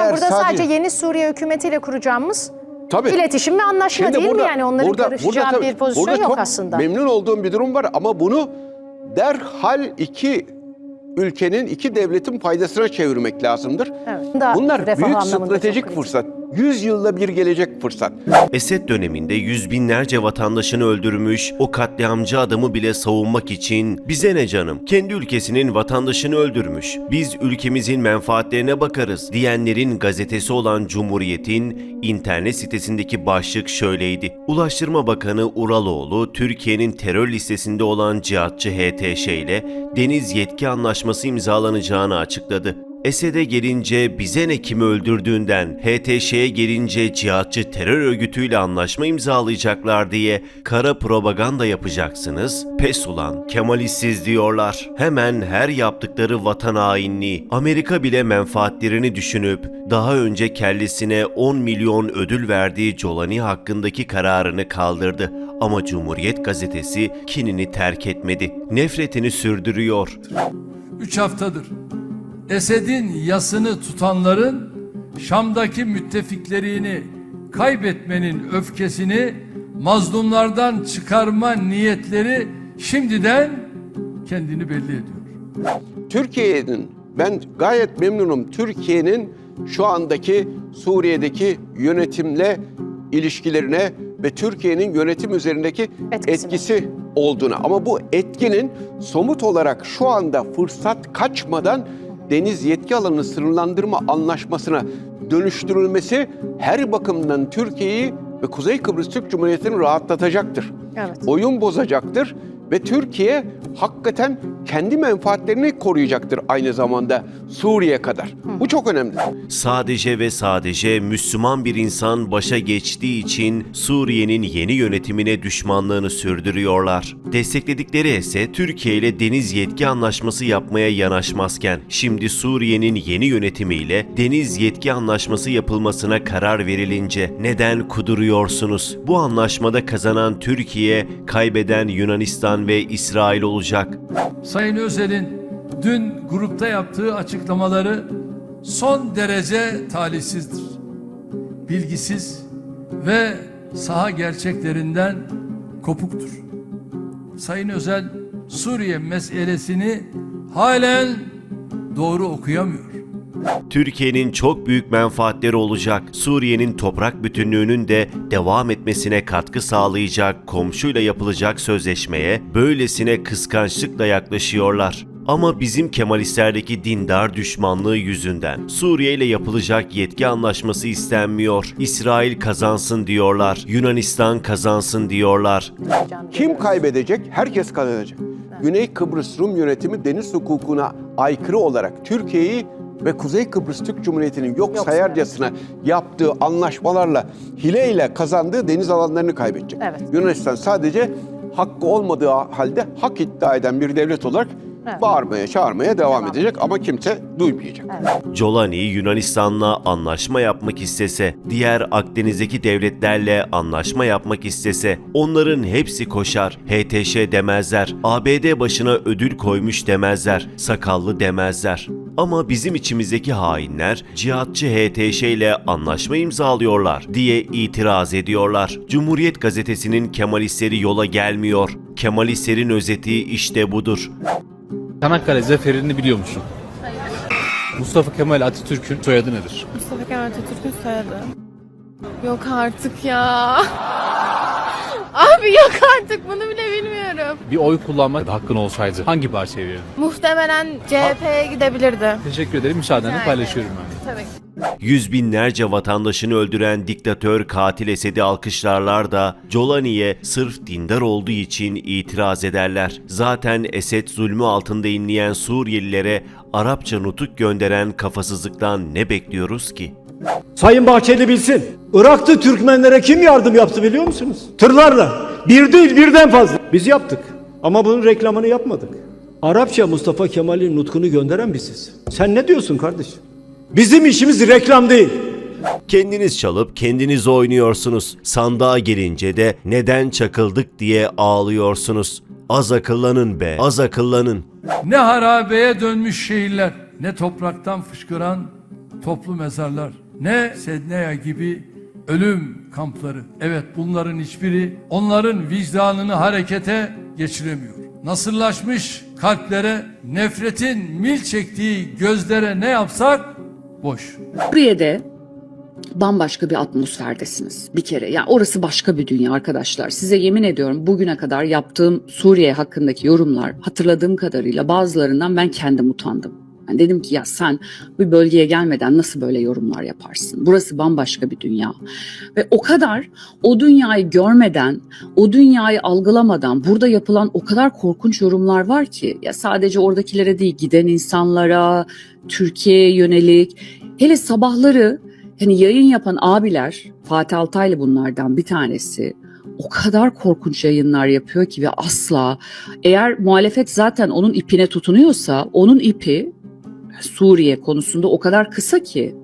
Eğer burada sadece, yeni Suriye hükümetiyle kuracağımız Tabii. iletişim ve anlaşma Şimdi değil burada- mi? Yani onların burada- karışacağı burada tabii- bir pozisyon burada yok çok aslında. Memnun olduğum bir durum var ama bunu derhal iki ülkenin, iki devletin faydasına çevirmek lazımdır. Evet. Bunlar refah büyük anlamında stratejik kritik. fırsat. Yüz yılda bir gelecek fırsat. Esed döneminde yüz binlerce vatandaşını öldürmüş, o katliamcı adamı bile savunmak için bize ne canım, kendi ülkesinin vatandaşını öldürmüş, biz ülkemizin menfaatlerine bakarız diyenlerin gazetesi olan Cumhuriyet'in internet sitesindeki başlık şöyleydi. Ulaştırma Bakanı Uraloğlu, Türkiye'nin terör listesinde olan cihatçı HTŞ ile deniz yetki anlaşması imzalanacağını açıkladı. Esed'e gelince bize ne kimi öldürdüğünden, HTŞ'ye gelince cihatçı terör örgütüyle anlaşma imzalayacaklar diye kara propaganda yapacaksınız. Pes ulan, Kemalistiz diyorlar. Hemen her yaptıkları vatan hainliği. Amerika bile menfaatlerini düşünüp daha önce kellesine 10 milyon ödül verdiği Colani hakkındaki kararını kaldırdı. Ama Cumhuriyet gazetesi kinini terk etmedi. Nefretini sürdürüyor. 3 haftadır Esed'in yasını tutanların Şam'daki müttefiklerini kaybetmenin öfkesini mazlumlardan çıkarma niyetleri şimdiden kendini belli ediyor. Türkiye'nin, ben gayet memnunum. Türkiye'nin şu andaki Suriye'deki yönetimle ilişkilerine ve Türkiye'nin yönetim üzerindeki Etkisine. etkisi olduğuna. Ama bu etkinin somut olarak şu anda fırsat kaçmadan deniz yetki alanını sınırlandırma anlaşmasına dönüştürülmesi her bakımdan Türkiye'yi ve Kuzey Kıbrıs Türk Cumhuriyeti'ni rahatlatacaktır. Evet. Oyun bozacaktır ve Türkiye hakikaten kendi menfaatlerini koruyacaktır aynı zamanda Suriye kadar. Bu çok önemli. Sadece ve sadece Müslüman bir insan başa geçtiği için Suriye'nin yeni yönetimine düşmanlığını sürdürüyorlar. Destekledikleri ise Türkiye ile deniz yetki anlaşması yapmaya yanaşmazken şimdi Suriye'nin yeni yönetimiyle deniz yetki anlaşması yapılmasına karar verilince neden kuduruyorsunuz? Bu anlaşmada kazanan Türkiye, kaybeden Yunanistan ve İsrail olacak. Sayın Özel'in dün grupta yaptığı açıklamaları son derece talihsizdir. Bilgisiz ve saha gerçeklerinden kopuktur. Sayın Özel Suriye meselesini halen doğru okuyamıyor. Türkiye'nin çok büyük menfaatleri olacak. Suriye'nin toprak bütünlüğünün de devam etmesine katkı sağlayacak komşuyla yapılacak sözleşmeye böylesine kıskançlıkla yaklaşıyorlar. Ama bizim Kemalistlerdeki dindar düşmanlığı yüzünden Suriye ile yapılacak yetki anlaşması istenmiyor. İsrail kazansın diyorlar. Yunanistan kazansın diyorlar. Kim kaybedecek? Herkes kazanacak. Güney Kıbrıs Rum yönetimi deniz hukukuna aykırı olarak Türkiye'yi ve Kuzey Kıbrıs Türk Cumhuriyeti'nin yok Yok sayarcasına yaptığı anlaşmalarla hileyle kazandığı deniz alanlarını kaybedecek. Evet. Yunanistan sadece hakkı olmadığı halde hak iddia eden bir devlet olarak Evet. bağırmaya, çağırmaya devam, Devam. edecek ama kimse duymayacak. Jolani Yunanistan'la anlaşma yapmak istese, diğer Akdeniz'deki devletlerle anlaşma yapmak istese onların hepsi koşar. HTŞ demezler, ABD başına ödül koymuş demezler, sakallı demezler. Ama bizim içimizdeki hainler cihatçı HTŞ ile anlaşma imzalıyorlar diye itiraz ediyorlar. Cumhuriyet gazetesinin Kemalistleri yola gelmiyor. Kemalistlerin özeti işte budur. Çanakkale zaferini biliyor musun? Mustafa Kemal Atatürk'ün soyadı nedir? Mustafa Kemal Atatürk'ün soyadı. Yok artık ya. Abi yok artık bunu bile bilmiyorum. Bir oy kullanma hakkın olsaydı hangi partiye verirdin? Muhtemelen CHP'ye gidebilirdi. Teşekkür ederim. Müsaadenle paylaşıyorum ben. Tabii. Yüz binlerce vatandaşını öldüren diktatör katil Esed'i alkışlarlar da Jolani'ye sırf dindar olduğu için itiraz ederler. Zaten Esed zulmü altında inleyen Suriyelilere Arapça nutuk gönderen kafasızlıktan ne bekliyoruz ki? Sayın Bahçeli bilsin. Irak'ta Türkmenlere kim yardım yaptı biliyor musunuz? Tırlarla. Bir değil birden fazla. Biz yaptık. Ama bunun reklamını yapmadık. Arapça Mustafa Kemal'in nutkunu gönderen biziz. Sen ne diyorsun kardeşim? Bizim işimiz reklam değil. Kendiniz çalıp kendiniz oynuyorsunuz. Sandığa gelince de neden çakıldık diye ağlıyorsunuz. Az akıllanın be, az akıllanın. Ne harabeye dönmüş şehirler, ne topraktan fışkıran toplu mezarlar, ne Sedneya gibi ölüm kampları. Evet bunların hiçbiri onların vicdanını harekete geçiremiyor. Nasırlaşmış kalplere, nefretin mil çektiği gözlere ne yapsak boş. Suriye'de bambaşka bir atmosferdesiniz bir kere. Yani orası başka bir dünya arkadaşlar. Size yemin ediyorum bugüne kadar yaptığım Suriye hakkındaki yorumlar hatırladığım kadarıyla bazılarından ben kendim utandım. Yani dedim ki ya sen bir bölgeye gelmeden nasıl böyle yorumlar yaparsın? Burası bambaşka bir dünya. Ve o kadar o dünyayı görmeden, o dünyayı algılamadan burada yapılan o kadar korkunç yorumlar var ki ya sadece oradakilere değil giden insanlara, Türkiye'ye yönelik hele sabahları hani yayın yapan abiler Fatih Altaylı bunlardan bir tanesi o kadar korkunç yayınlar yapıyor ki ve asla eğer muhalefet zaten onun ipine tutunuyorsa onun ipi Suriye konusunda o kadar kısa ki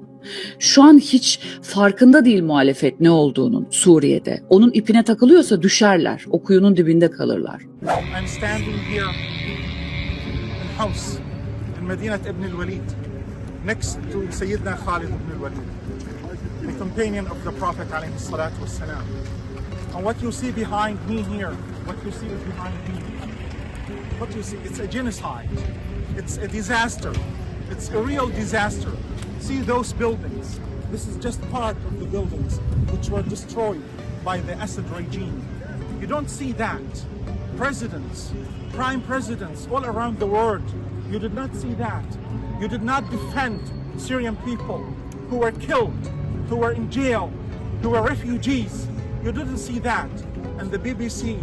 şu an hiç farkında değil muhalefet ne olduğunun Suriye'de. Onun ipine takılıyorsa düşerler. O kuyunun dibinde kalırlar. And what you see behind me here, what you see behind me, what you see, it's a genocide. It's a disaster. It's a real disaster. See those buildings. This is just part of the buildings which were destroyed by the Assad regime. You don't see that. Presidents, prime presidents all around the world, you did not see that. You did not defend Syrian people who were killed, who were in jail, who were refugees. You didn't see that. And the BBC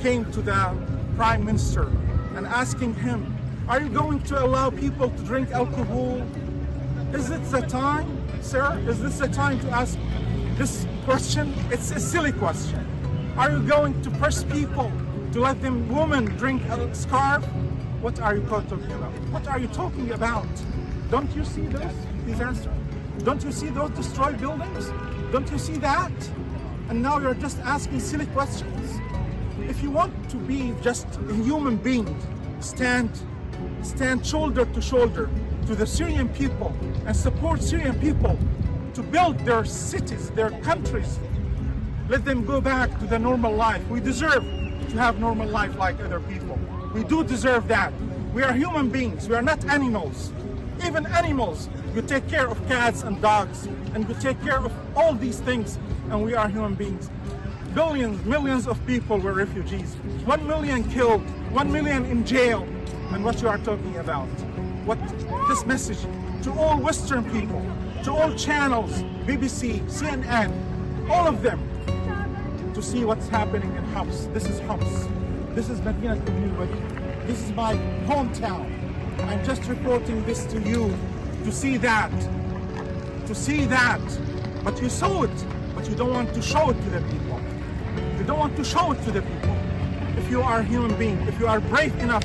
came to the prime minister and asking him, Are you going to allow people to drink alcohol? Is it the time, sir? Is this the time to ask this question? It's a silly question. Are you going to press people to let them women drink a scarf? What are you talking about? What are you talking about? Don't you see those disasters? Don't you see those destroyed buildings? Don't you see that? And now you're just asking silly questions. If you want to be just a human being, stand stand shoulder to shoulder to the Syrian people and support Syrian people to build their cities, their countries. Let them go back to the normal life. We deserve to have normal life like other people. We do deserve that. We are human beings. We are not animals. Even animals, you take care of cats and dogs, and you take care of all these things, and we are human beings. Billions, millions of people were refugees. One million killed, one million in jail. And what you are talking about? What this message to all Western people, to all channels, BBC, CNN, all of them, to see what's happening in Homs. This is Homs. This is Medina Community. This is my hometown. I'm just reporting this to you to see that. To see that. But you saw it, but you don't want to show it to the people. You don't want to show it to the people. If you are a human being, if you are brave enough,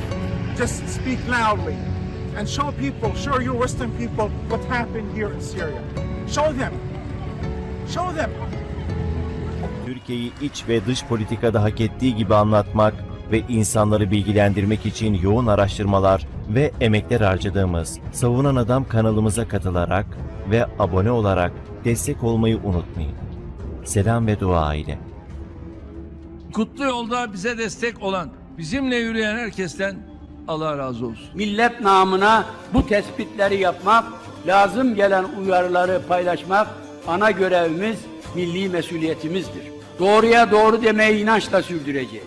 just speak loudly and show people, show your Western people what happened here in Syria. Show them. Show them. Türkiye'yi iç ve dış politikada hak ettiği gibi anlatmak ve insanları bilgilendirmek için yoğun araştırmalar ve emekler harcadığımız Savunan Adam kanalımıza katılarak ve abone olarak destek olmayı unutmayın. Selam ve dua ile. Kutlu yolda bize destek olan, bizimle yürüyen herkesten Allah razı olsun. millet namına bu tespitleri yapmak, lazım gelen uyarıları paylaşmak ana görevimiz, milli mesuliyetimizdir. Doğruya doğru demeyi inançla sürdüreceğiz.